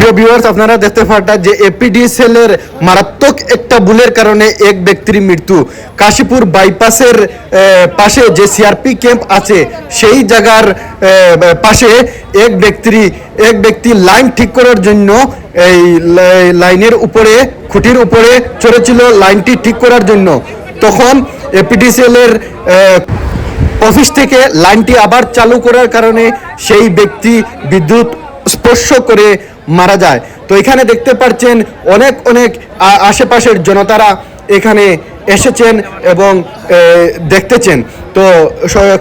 প্রিয় ভিউয়ার্স আপনারা দেখতে পারটা যে এপিডিসিএল এর মারাত্মক একটা ভুলের কারণে এক ব্যক্তির মৃত্যু। কাশীপুর বাইপাসের পাশে যে সিআরপি ক্যাম্প আছে, সেই জায়গার পাশে এক ব্যক্তি এক ব্যক্তি লাইন ঠিক করার জন্য এই লাই- লাইনের উপরে, খুঁটির উপরে চড়েছিল লাইনটি ঠিক করার জন্য। তখন এপিডিসিএল এর অফিস থেকে লাইনটি আবার চালু করার কারণে সেই ব্যক্তি বিদ্যুৎ স্পর্শ করে মারা যায়। তো এখানে দেখতে পাচ্ছেন অনেক অনেক আশেপাশের জনতারা এখানে এসেছেন এবং দেখতেছেন। তো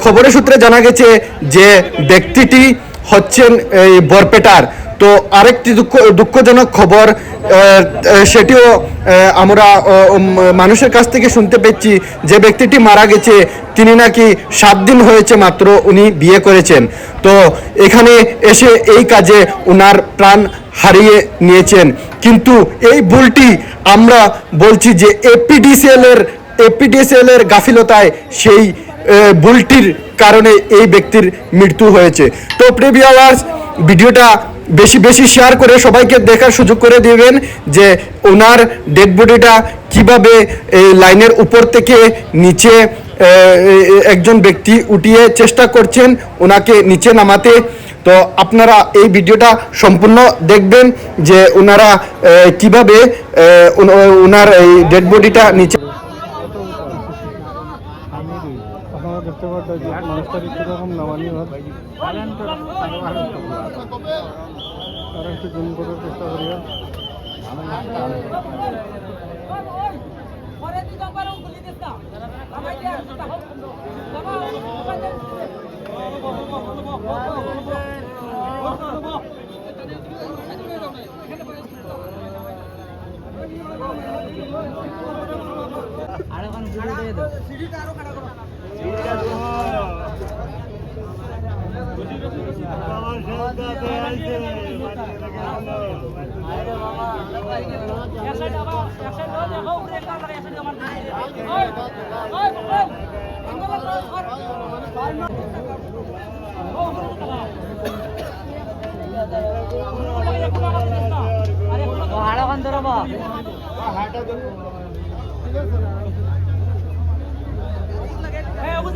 খবরের সূত্রে জানা গেছে যে ব্যক্তিটি হচ্ছেন এই বরপেটার। তো আরেকটি দুঃখ, দুঃখজনক খবর সেটিও আমরা মানুষের কাছ থেকে শুনতে পেয়েছি যে ব্যক্তিটি মারা গেছে, তিনি নাকি সাত দিন হয়েছে মাত্র উনি বিয়ে করেছেন। তো এখানে এসে এই কাজে ওনার প্রাণ হারিয়ে নিয়েছেন। কিন্তু এই ভুলটি আমরা বলছি যে এপিডিসিএল এর এপিডিসিএল এর গাফিলতায় সেই ভুলটির কারণে এই ব্যক্তির মৃত্যু হয়েছে। তো প্রিভিয়ার্স ভিডিওটা বেশি বেশি শেয়ার করে সবাইকে দেখার সুযোগ করে দেবেন যে ওনার ডেড বডিটা কীভাবে এই লাইনের উপর থেকে নিচে একজন ব্যক্তি উঠিয়ে চেষ্টা করছেন, ওনাকে নিচে নামাতে। তো আপনারা এই ভিডিওটা সম্পূর্ণ দেখবেন যে ওনারা কীভাবে ওনার এই ডেড বডিটা নিচে আপনারা দেখতে পাচ্ছেন যে মানুষটার কীরকম নামানি হয়। তারা একটু করার চেষ্টা করিয়া পরে দিতে পারো গুলি দিস না আমায় দিয়ে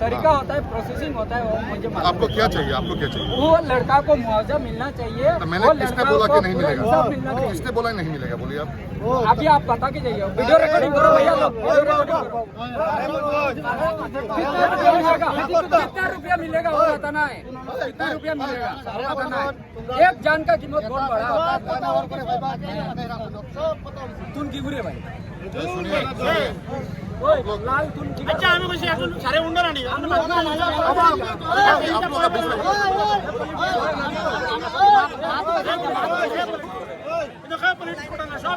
तरीका होता है प्रोसेसिंग होता है वो मुझे मालूम आपको क्या चाहिए? आपको क्या चाहिए? वो लड़का को मुआवजा मिलना चाहिए तो मैंने किसने बोला कि नहीं मिलेगा? किसने बोला नहीं मिलेगा? बोलिए आप। अभी आप बता के जाइए वीडियो रिकॉर्डिंग करो भैया कितना रुपया मिलेगा? कितना रुपया मिलेगा? वो बताना है। कितना रुपया मिलेगा? बताना है। एक जान का कीमत बहुत बड़ा होता है। तुम की बुरे भाई। আচ্ছা আমি বলছি এখন সাড়ে উন্ডো না সব